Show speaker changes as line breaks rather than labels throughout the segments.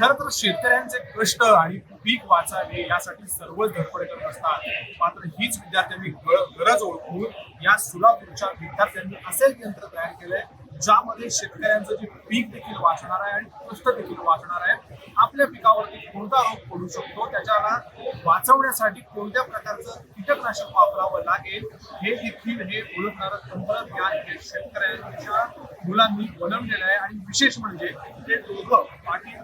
खरं तर शेतकऱ्यांचे कष्ट आणि पीक वाचावे यासाठी सर्वच धडपड करत असतात. मात्र हीच विद्यार्थ्यांनी गरज ओळखून या सोलापूरच्या विद्यार्थ्यांनी असे एक यंत्र तयार केलंय ज्यामध्ये शेतकऱ्यांचं जे पीक देखील वाचणार आहे आणि कष्ट देखील वाचणार आहे आपल्या पिकावरती कोणता रोग पडू शकतो त्याच्याला वाचवण्यासाठी कोणत्या प्रकारचं कीटकनाशक वापरावं लागेल हे देखील हे ओळखणारं तंत्रज्ञान हे शेतकऱ्यांच्या मुलांनी बनवलेलं आहे. आणि विशेष म्हणजे ते दोघं पाटील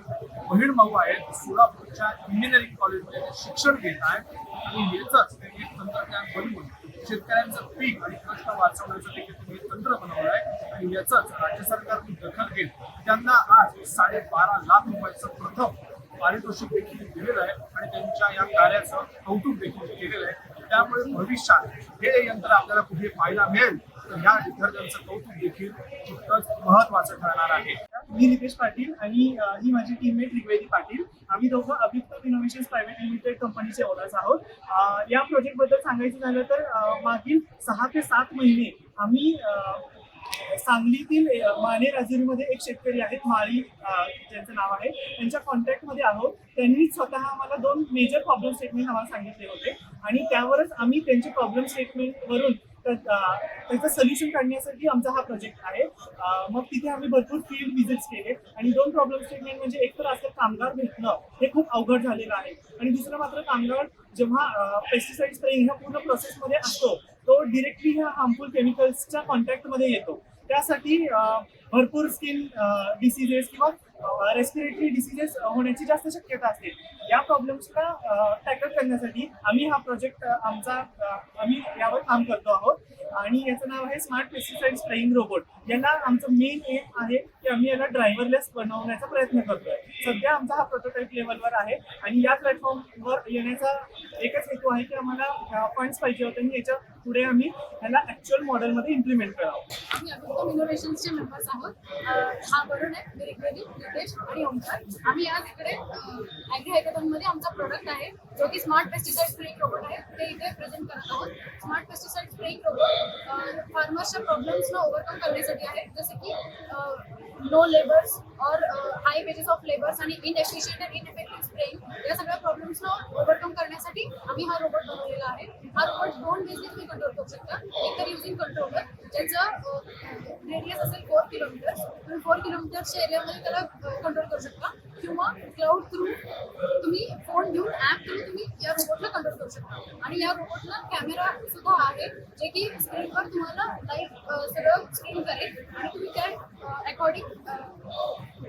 बहीण भाऊ आहेत सोलापूरच्या इंजिनिअरिंग कॉलेजमध्ये शिक्षण घेत आहेत आणि याचंच त्यांनी एक तंत्रज्ञान बनवून शेतकऱ्यांचं पीक आणि कष्ट वाचवण्यासाठी त्यांनी तुम्ही तंत्र बनवलं आहे. आणि याचंच राज्य सरकारने दखल घेत त्यांना आज साडेबारा लाख रुपयाचं प्रथम पारितोषिक देखील दिलेलं आहे. आणि त्यांच्या या कार्याचं कौतुक देखील केलेलं आहे. त्यामुळे भविष्यात हे यंत्र आपल्याला कुठे पाहायला मिळेल तर ह्या विद्यार्थ्यांचं कौतुक देखील तितकंच महत्वाचं ठरणार आहे.
मी नितेश पाटील आणि ही माझी टीममेट ऋग्वेदी पाटील. आम्ही दोघं अभिक्त इनोव्हेशन प्रायव्हेट लिमिटेड कंपनीचे ओनर्स आहोत. या प्रोजेक्टबद्दल सांगायचं झालं तर मागील सहा ते सात महिने आम्ही सांगलीतील माने राजुरीमध्ये एक शेतकरी आहेत माळी ज्यांचं नाव आहे त्यांच्या कॉन्टॅक्टमध्ये आहोत. त्यांनी स्वतः आम्हाला दोन मेजर प्रॉब्लेम स्टेटमेंट आम्हाला सांगितले होते आणि त्यावरच आम्ही त्यांचे प्रॉब्लेम स्टेटमेंट वरून तर, त्याचं सोल्युशन काढण्यासाठी आमचा हा प्रोजेक्ट आहे. मग तिथे आम्ही भरपूर फील्ड विजिट्स केले. आणि दोन प्रॉब्लेम स्टेटमेंट म्हणजे एक तर असं कामगार भेटणं हे खूप अवघड झालेलं आहे. आणि दुसरं मात्र कामगार जेव्हा पेस्टिसाइड ह्या पूर्ण प्रोसेसमध्ये असतो तो डिरेक्टली ह्या हार्मफुल केमिकल्सच्या कॉन्टॅक्टमध्ये येतो. त्यासाठी भरपूर स्किन डिसिजेस किंवा रेस्पिरेटरी डिसिजेस होण्याची जास्त शक्यता असते. या प्रॉब्लेम्सला टॅकल करण्यासाठी आम्ही हा प्रोजेक्ट आमचा आम्ही यावर काम करतो आहोत. आणि याचं नाव आहे स्मार्ट पेस्टिसाइड स्प्रेईंग रोबोट याला आमचं मेन एम आहे की आम्ही याला ड्रायव्हरलेस बनवण्याचा प्रयत्न करतोय. सध्या आमचा हा प्रोटोटाईप लेवलवर आहे आणि या प्लॅटफॉर्मवर येण्याचा एकच हेतू आहे की आम्हाला फंड्स पाहिजे होते आणि याच्यापुढे आम्ही याला ऍक्च्युअल मॉडेलमध्ये इम्प्लिमेंट करावं.
आम्ही अभिनव इनोव्हेशन्सचे मेंबर्स आहोत. हा वरुण आहे ऋग्वेदी नितेश आणि ओंकार. आम्ही आज इकडे ॲग्री हॅकेथॉनमध्ये आमचा प्रोडक्ट आहे जो की स्मार्ट पेस्टिसाइड स्प्रेइंग रोबोट आहे. ते इथे प्रेझेंट करत आहोत. स्मार्ट पेस्टिसाइड स्प्रेइंग रोबोट फार्मर्सच्या प्रॉब्लेम्सना ओव्हरकम करण्यासाठी आहे. जसे की लो लेबर्स और हाय वेजेस ऑफ लेबर्स आणि इनएफिशियंट अँड इनइफेक्टिव्ह स्प्रेइंग या सगळ्या प्रॉब्लेम्सना ओव्हरकम करण्यासाठी आम्ही हा रोबोट बनवलेला आहे. हा रोबोट दोन वेजने तुम्ही कंट्रोल करू शकता. एक तर युझिंग कंट्रोलर ज्याचं रेडियस असेल फोर किलोमीटर तुम्ही फोर किलोमीटरच्या एरियामध्ये त्याला कंट्रोल करू शकता. किंवा क्लाउड थ्रू तुम्ही फोन घेऊन ॲप थ्रू तुम्ही या रोबोटला कंट्रोल करू शकता आणि या रोबोटला कॅमेरा सुद्धा आहे जे की स्क्रीनवर तुम्हाला लाईव्ह सगळं स्क्रीन करेल. आणि तुम्ही त्या अकॉर्डिंग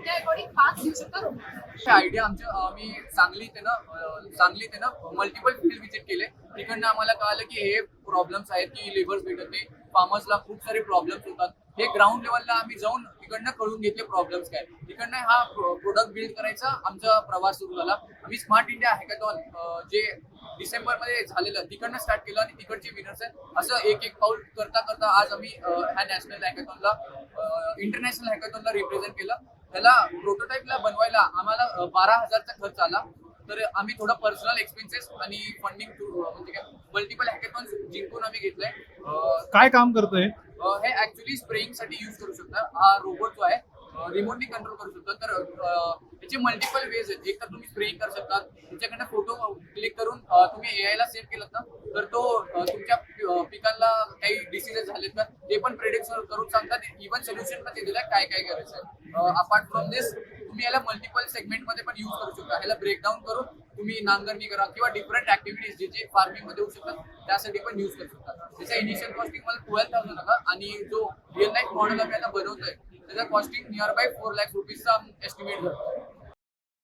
त्या अकॉर्डिंग पाथ घेऊ शकता रोबोट.
आयडिया आमच्या आम्ही सांगलीत आहे ना अं, सांगलीत ना मल्टिपल फील्ड विजिट केले. तिकडनं आम्हाला कळालं की हे प्रॉब्लेम्स आहेत की लेबर्स भेटत नाही. फार्मर्सला खूप सारे प्रॉब्लेम्स होतात. हे ग्राउंड लेवलला आम्ही जाऊन तिकडनं कळून घेतले प्रॉब्लेम्स काय. तिकडनं हा प्रोडक्ट बिल्ड करायचा आमचा प्रवास सुरू झाला. आम्ही स्मार्ट इंडिया हॅकॅथॉन जे डिसेंबरमध्ये झालेलं तिकडनं स्टार्ट केलं आणि तिकडचे विनर्स आहेत. असं एक एक पाऊल करता करता आज आम्ही ह्या नॅशनल हॅकॅथॉनला इंटरनॅशनल हॅकॅथॉनला रिप्रेझेंट केलं. त्याला प्रोटोटाईपला बनवायला आम्हाला बारा हजारचा खर्च आला. तर आम्ही थोडा पर्सनल एक्सपेन्सेस आणि फंडिंग म्हणजे काय मल्टिपल हॅकेथॉन्स जिंकून आम्ही घेतलंय.
काय काम करतोय?
हे ऍक्च्युली स्प्रेइंगसाठी युज करू शकता. हा रोबोट जो आहे रिमोटली कंट्रोल करू शकतो. तर त्याचे याचे मल्टिपल वेज आहेत. एक तर तुम्ही स्प्रेइंग करू शकता. त्याच्याकडनं फोटो क्लिक करून तुम्ही ए आयला सेव्ह केलं ना तर तो तुमच्या पिकांना काही डिसिजेस झालेत तर ते पण प्रेडिक्ट करून सांगतात. इव्हन सोल्युशन पण ते दिलं काय काय करायचं आहे अपार्ट फ्रॉम दिस तुम्ही याला मल्टिपल सेगमेंटमध्ये पण युज करू शकता. ह्याला ब्रेकडाऊन करून तुम्ही नांगरणी करा किंवा डिफरंट ऍक्टिव्हिटीज जे जे फार्मिंगमध्ये होऊ शकतात त्यासाठी पण युज करू शकता. त्याचा इनिशियल कॉस्टिंग मला ट्वेल्व थाउजंड होता. आणि जो रिअल लाईफ मॉडेल आपल्याला बनवतोय त्याचा costing nearby four lakh रुपीजचा एस्टिमेट करतो